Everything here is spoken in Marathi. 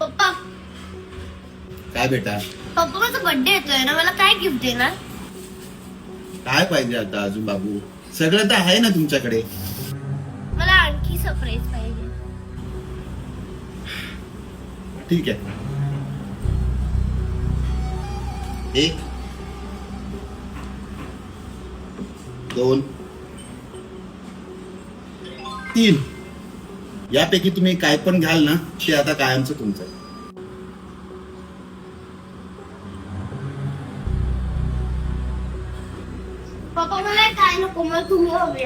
पप्पा. काय बेटा? पप्पा माझा बर्थडे येतोय ना मला काय गिफ्ट देणार? काय पाहिजे आता अजून बाबू? सगळं तर आहे ना तुमच्याकडे. मला आणखी सरप्राईज पाहिजे. ठीक आहे. एक. दोन. तीन. यापैकी तुम्ही काय पण घ्याल ना ते आता कायमचं तुमचं आहे. पप्पा मला काय नको मला तुम्ही हवे